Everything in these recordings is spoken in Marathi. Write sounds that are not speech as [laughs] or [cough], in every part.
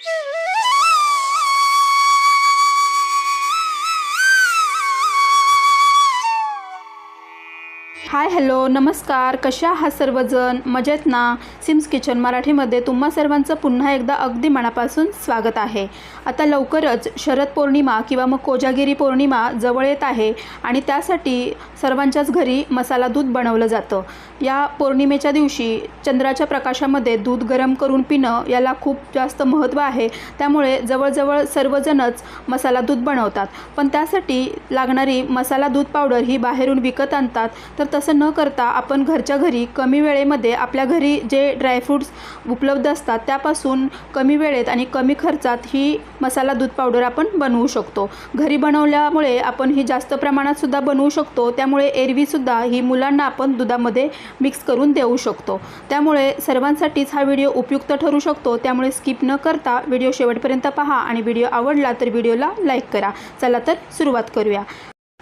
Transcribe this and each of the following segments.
Yeah. [laughs] हाय हॅलो नमस्कार. कशा आहात सर्वजण? मजेत ना? सिम्स किचन मराठीमध्ये तुम्हा सर्वांचं पुन्हा एकदा अगदी मनापासून स्वागत आहे. आता लवकरच शरद पौर्णिमा किंवा मग कोजागिरी पौर्णिमा जवळ येत आहे आणि त्यासाठी सर्वांच्याच घरी मसाला दूध बनवलं जातं. या पौर्णिमेच्या दिवशी चंद्राच्या प्रकाशामध्ये दूध गरम करून पिणं याला खूप जास्त महत्त्व आहे. त्यामुळे जवळजवळ सर्वजणच मसाला दूध बनवतात. पण त्यासाठी लागणारी मसाला दूध पावडर ही बाहेरून विकत आणतात तर तसं न करता आपण घरच्या घरी कमी वेळेमध्ये आपल्या घरी जे ड्रायफ्रूट्स उपलब्ध असतात त्यापासून कमी वेळेत आणि कमी खर्चात ही मसाला दूध पावडर आपण बनवू शकतो. घरी बनवल्यामुळे आपण ही जास्त प्रमाणात सुद्धा बनवू शकतो. त्यामुळे एरवीसुद्धा ही मुलांना आपण दुधामध्ये मिक्स करून देऊ शकतो. त्यामुळे सर्वांसाठीच हा व्हिडिओ उपयुक्त ठरू शकतो. त्यामुळे स्किप न करता व्हिडिओ शेवटपर्यंत पहा आणि व्हिडिओ आवडला तर व्हिडिओला लाईक करा. चला तर सुरुवात करूया.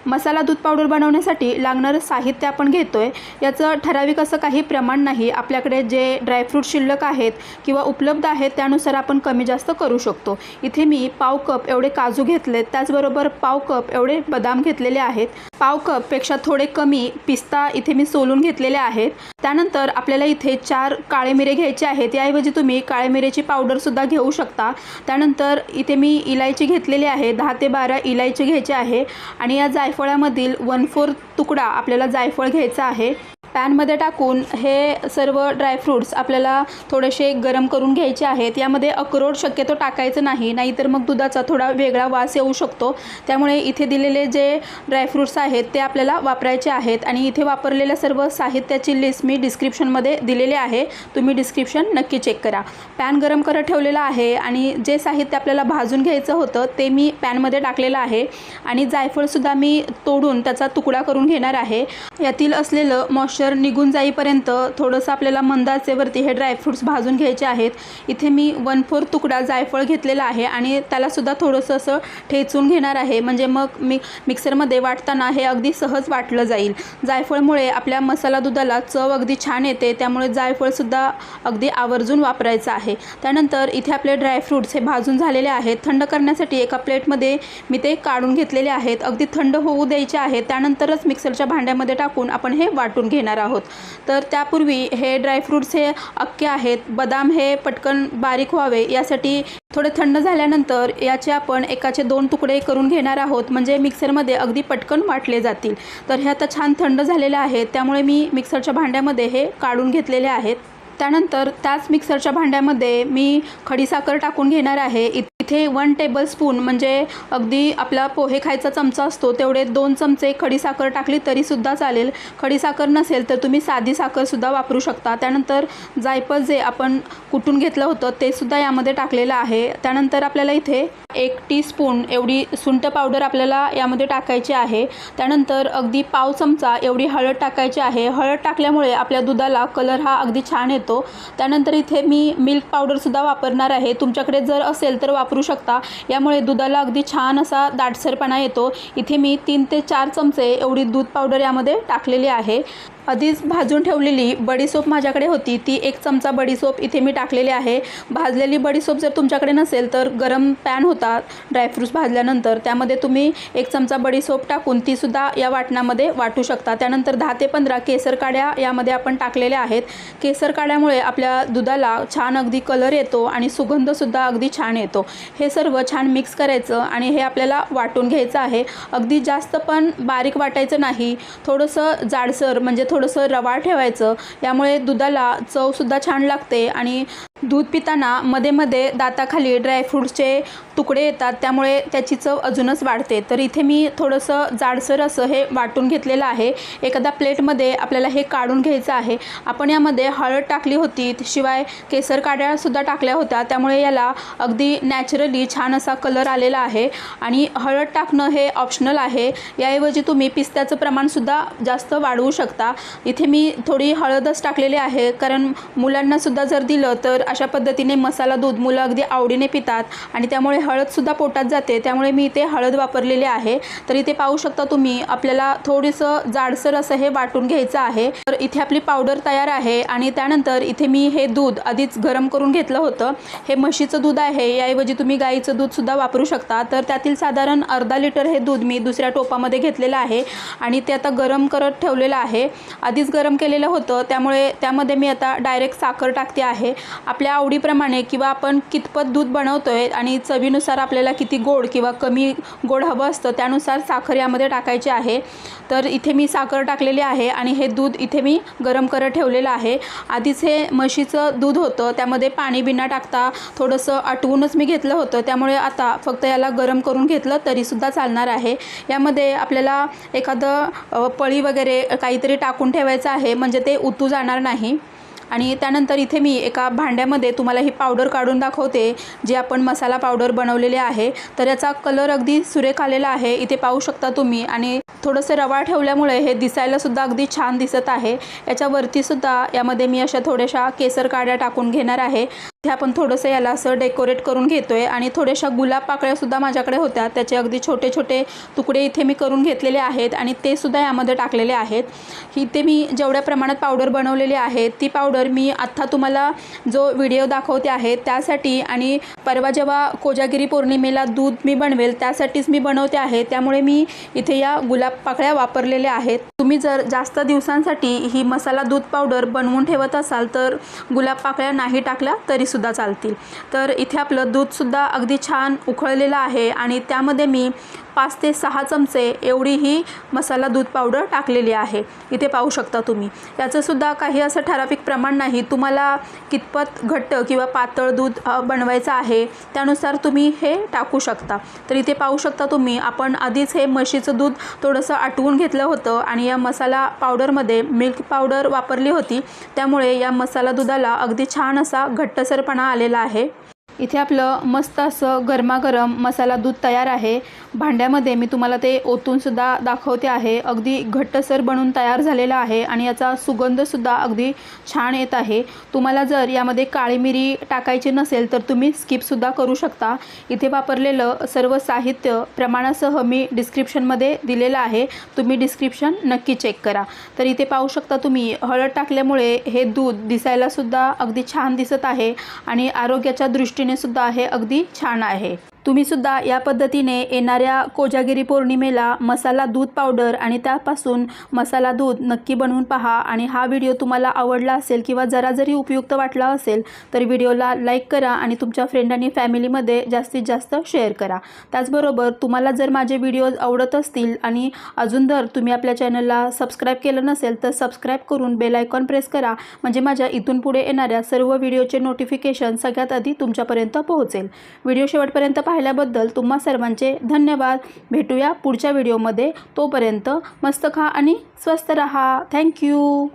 मसाला दूध पावडर बनवण्यासाठी लागणारं साहित्य आपण घेतो आहे याचं ठराविक असं काही प्रमाण नाही. आपल्याकडे जे ड्रायफ्रूट शिल्लक आहेत किंवा उपलब्ध आहेत त्यानुसार आपण कमी जास्त करू शकतो. इथे मी पाव कप एवढे काजू घेतलेत. त्याचबरोबर पाव कप एवढे बदाम घेतलेले आहेत. पाव कपपेक्षा थोडे कमी पिस्ता इथे मी सोलून घेतलेले आहेत. त्यानंतर आपल्याला इथे चार काळे मिरे घ्यायचे आहेत. याऐवजी तुम्ही काळे मिरेची पावडरसुद्धा घेऊ शकता. त्यानंतर इथे मी इलायची घेतलेली आहे. दहा ते बारा इलायची घ्यायची आहे. आणि या जायफळामधील वन फोर तुकडा आपल्याला जायफळ घ्यायचा आहे. पॅनमध्ये टाकून हे सर्व ड्रायफ्रूट्स आपल्याला थोडेसे गरम करून घ्यायचे आहेत. यामध्ये अक्रोड शक्यतो टाकायचं नाही नाहीतर मग दुधाचा थोडा वेगळा वास येऊ शकतो. त्यामुळे इथे दिलेले जे ड्रायफ्रूट्स आहेत ते आपल्याला वापरायचे आहेत आणि इथे वापरलेल्या सर्व साहित्याची लिस्ट मी डिस्क्रिप्शनमध्ये दिलेली आहे. तुम्ही डिस्क्रिप्शन नक्की चेक करा. पॅन गरम करत ठेवलेला आहे आणि जे साहित्य आपल्याला भाजून घ्यायचं होतं ते मी पॅनमध्ये टाकलेलं आहे आणि जायफळसुद्धा मी तोडून त्याचा तुकडा करून घेणार आहे. यातील असलेलं मॉइश्चर निघून जाईपर्यंत थोडंसं आपल्याला मंद आचेवरती हे ड्रायफ्रूट्स भाजून घ्यायचे आहेत. इथे मी वन फोर तुकडा जायफळ घेतलेला आहे आणि त्यालासुद्धा थोडंसं असं ठेचून घेणार आहे. म्हणजे मग मी मिक्सरमध्ये वाटताना हे अगदी सहज वाटलं जाईल. जायफळमुळे आपल्या मसाला दुधाला चव अगदी छान येते. त्यामुळे जायफळसुद्धा अगदी आवर्जून वापरायचं आहे. त्यानंतर इथे आपले ड्रायफ्रूट्स हे भाजून झालेले आहेत. थंड करण्यासाठी एका प्लेटमध्ये मी ते काढून घेतलेले आहेत. अगदी थंड होऊ द्यायचे आहेत. त्यानंतरच मिक्सरच्या भांड्यामध्ये टाकून आपण हे वाटून घेणार आहोत. तर त्यापूर्वी हे ड्रायफ्रूट्स हे अक्के आहेत. बदाम हे पटकन बारीक व्हावे. यासाठी थोडे थंड झाल्यानंतर याचे आपण एकाचे दोन तुकडे करून घेणार आहोत. म्हणजे मिक्सरमध्ये अगदी पटकन वाटले जातील. तर हे आता छान थंड झालेले आहेत त्यामुळे मी मिक्सरच्या भांड्यामध्ये हे काढून घेतलेले आहेत. त्यानंतर त्याच मिक्सरच्या भांड्यामध्ये मी खडीसाखर टाकून घेणार आहे. इथे वन टेबल स्पून म्हणजे अगदी आपला पोहे खायचा चमचा असतो तेवढे दोन चमचे खडीसाखर टाकली तरीसुद्धा चालेल. खडीसाखर नसेल तर तुम्ही साधी साखरसुद्धा वापरू शकता. त्यानंतर जायफळ जे आपण कुटून घेतलं होतं ते सुद्धा यामध्ये टाकलेलं आहे. त्यानंतर आपल्याला इथे एक टीस्पून एवढी सुंठ पावडर आपल्याला यामध्ये टाकायची आहे. त्यानंतर अगदी पाव चमचा एवढी हळद टाकायची आहे. हळद टाकल्यामुळे आपल्या दुधाला कलर हा अगदी छान येतो. त्यानंतर इथे मी मिल्क पावडरसुद्धा वापरणार आहे. तुमच्याकडे जर असेल तर वापरू शकता. यामुळे दुधाला अगदी छान असा दाटसरपणा येतो. इथे मी तीन ते चार चमचे एवढी दूध पावडर यामध्ये टाकलेली आहे. आधीच भाजून ठेवलेली बडीसोप माझ्याकडे होती. ती एक चमचा बडीसोप इथे मी टाकलेली आहे. भाजलेली बडीसोप जर तुमच्याकडे नसेल तर गरम पॅन होता ड्रायफ्रूट्स भाजल्यानंतर. त्यामध्ये तुम्ही एक चमचा बडीसोप टाकून तीसुद्धा या वाटणामध्ये वाटू शकता. त्यानंतर दहा ते पंधरा केसर काड्या यामध्ये आपण टाकलेल्या आहेत. केसर काड्यामुळे आपल्या दुधाला छान अगदी कलर येतो आणि सुगंधसुद्धा अगदी छान येतो. हे सर्व छान मिक्स करायचं आणि हे आपल्याला वाटून घ्यायचं आहे. अगदी जास्त पण बारीक वाटायचं नाही. थोडंसं जाडसर म्हणजे थोडंसं रवाळ ठेवायचं. यामुळे दुधाला चवसुद्धा छान लागते आणि दूध पिताना मध्ये मध्ये दाताखाली ड्रायफ्रूटचे तुकडे येतात त्यामुळे त्याची चव अजूनच वाढते. तर इथे मी थोडंसं जाडसर असं हे वाटून घेतलेलं आहे. एखादा प्लेटमध्ये आपल्याला हे काढून घ्यायचं आहे. आपण यामध्ये हळद टाकली होती शिवाय केसर काड्यासुद्धा टाकल्या होत्या. त्यामुळे याला अगदी नॅचरली छान असा कलर आलेला आहे. आणि हळद टाकणं हे ऑप्शनल आहे. याऐवजी तुम्ही पिस्त्याचं प्रमाणसुद्धा जास्त वाढवू शकता. इथे मी थोडी हळदच टाकलेली आहे कारण मुलांनासुद्धा जर दिलं तर अशा पद्धतीने मसाला दूध मुलं अगदी आवडीने पितात आणि त्यामुळे हळदसुद्धा पोटात जाते. त्यामुळे मी इथे हळद वापरलेली आहे. तर इथे पाहू शकता तुम्ही आपल्याला थोडंसं जाडसर असं हे वाटून घ्यायचं आहे. तर इथे आपली पावडर तयार आहे आणि त्यानंतर इथे मी हे दूध आधीच गरम करून घेतलं होतं. हे म्हशीचं दूध आहे याऐवजी तुम्ही गाईचं दूधसुद्धा वापरू शकता. तर त्यातील साधारण अर्धा लिटर हे दूध मी दुसऱ्या टोपामध्ये घेतलेलं आहे आणि ते आता गरम करत ठेवलेलं आहे. आधीच गरम केलेलं होतं त्यामुळे त्यामध्ये मी आता डायरेक्ट साखर टाकते आहे. आपल्या आवडीप्रमाणे किंवा आपण कितपत दूध बनवतो आहे आणि चवीनुसार आपल्याला किती गोड किंवा कमी गोड हवं असतं त्यानुसार साखर यामध्ये टाकायची आहे. तर इथे मी साखर टाकलेली आहे आणि हे दूध इथे मी गरम करत ठेवलेलं आहे. आधीच हे म्हशीचं दूध होतं त्यामध्ये पाणी बिना टाकता थोडंसं आटवूनच मी घेतलं होतं. त्यामुळे आता फक्त याला गरम करून घेतलं तरीसुद्धा चालणार आहे. यामध्ये आपल्याला एखादं पळी वगैरे काहीतरी टाकून ठेवायचं आहे म्हणजे ते उतू जाणार नाही. आणि त्यानंतर इथे मी एका भांड्यामध्ये तुम्हाला ही पावडर काढून दाखवते जे आपण मसाला पावडर बनवलेले आहे. तर याचा कलर अगदी सुरेख आलेला आहे इथे पाहू शकता तुम्ही. आणि थोडंसं रवा ठेवल्यामुळे हे दिसायलासुद्धा अगदी छान दिसत आहे. याच्यावरतीसुद्धा यामध्ये मी अशा थोड्याशा केसर काड्या टाकून घेणार आहे. इथे आपण थोडंसं याला असं डेकोरेट करून घेतो आहे आणि थोड्याशा गुलाब पाकळ्यासुद्धा माझ्याकडे होत्या. त्याचे अगदी छोटे छोटे तुकडे इथे मी करून घेतलेले आहेत आणि ते सुद्धा यामध्ये टाकलेले आहेत. इथे मी जेवढ्या प्रमाणात पावडर बनवलेली आहे ती पावडर मी आत्ता तुम्हाला जो व्हिडिओ दाखवते आहे त्यासाठी आणि परवा जेव्हा कोजागिरी पौर्णिमेला दूध मी बनवेल त्यासाठीच मी बनवते आहे. त्यामुळे मी इथे या गुलाब पाकळ्या वापरलेल्या आहेत. तुम्ही जर जास्त दिवसांसाठी ही मसाला दूध पावडर बनवून ठेवत असाल तर गुलाब पाकळ्या नाही टाकल्या तरी सुद्धा चालतील. तर इथे आपलं दूधसुद्धा अगदी छान उकळलेलं आहे आणि त्यामध्ये मी पाच ते सहा चमचे एवढी ही मसाला दूध पावडर टाकलेली आहे. इथे पाहू शकता तुम्ही. याचंसुद्धा काही असं ठराविक प्रमाण नाही. तुम्हाला कितपत घट्ट किंवा पातळ दूध बनवायचं आहे त्यानुसार तुम्ही हे टाकू शकता. तर इथे पाहू शकता तुम्ही आपण आधीच हे म्हशीचं दूध थोडंसं आटवून घेतलं होतं आणि या मसाला पावडरमध्ये मिल्क पावडर वापरली होती. त्यामुळे या मसाला दुधाला अगदी छान असा घट्टसरपणा आलेला आहे. इथे आपलं मस्त असं गरमागरम मसाला दूध तयार आहे. भांड्यामध्ये मी तुम्हाला ते ओतूनसुद्धा दाखवते आहे. अगदी घट्टसर बनून तयार झालेलं आहे आणि याचा सुगंधसुद्धा अगदी छान येत आहे. तुम्हाला जर यामध्ये काळी मिरी टाकायची नसेल तर तुम्ही स्किपसुद्धा करू शकता. इथे वापरलेलं सर्व साहित्य प्रमाणासह मी डिस्क्रिप्शनमध्ये दिलेलं आहे. तुम्ही डिस्क्रिप्शन नक्की चेक करा. तर इथे पाहू शकता तुम्ही हळद टाकल्यामुळे हे दूध दिसायलासुद्धा अगदी छान दिसत आहे आणि आरोग्याच्या दृष्टीने सुद्धा आहे. अगदी छान आहे. तुम्हीसुद्धा या पद्धतीने येणाऱ्या कोजागिरी पौर्णिमेला मसाला दूध पावडर आणि त्यापासून मसाला दूध नक्की बनवून पहा. आणि हा व्हिडिओ तुम्हाला आवडला असेल किंवा जरा जरी उपयुक्त वाटला असेल तर व्हिडिओला लाईक करा आणि तुमच्या फ्रेंड आणि फॅमिलीमध्ये जास्तीत जास्त शेअर करा. त्याचबरोबर तुम्हाला जर माझे व्हिडिओज आवडत असतील आणि अजून जर तुम्ही आपल्या चॅनलला सबस्क्राईब केलं नसेल तर सबस्क्राईब करून बेल आयकॉन प्रेस करा. म्हणजे माझ्या इथून पुढे येणाऱ्या सर्व व्हिडिओचे नोटिफिकेशन सगळ्यात आधी तुमच्यापर्यंत पोहोचेल. व्हिडिओ शेवटपर्यंत पाहा. पाहिल्याबद्दल तुम्हा सर्वांचे धन्यवाद. भेटूया पुढच्या व्हिडिओमध्ये. तोपर्यंत मस्त खा आणि स्वस्त रहा. थँक्यू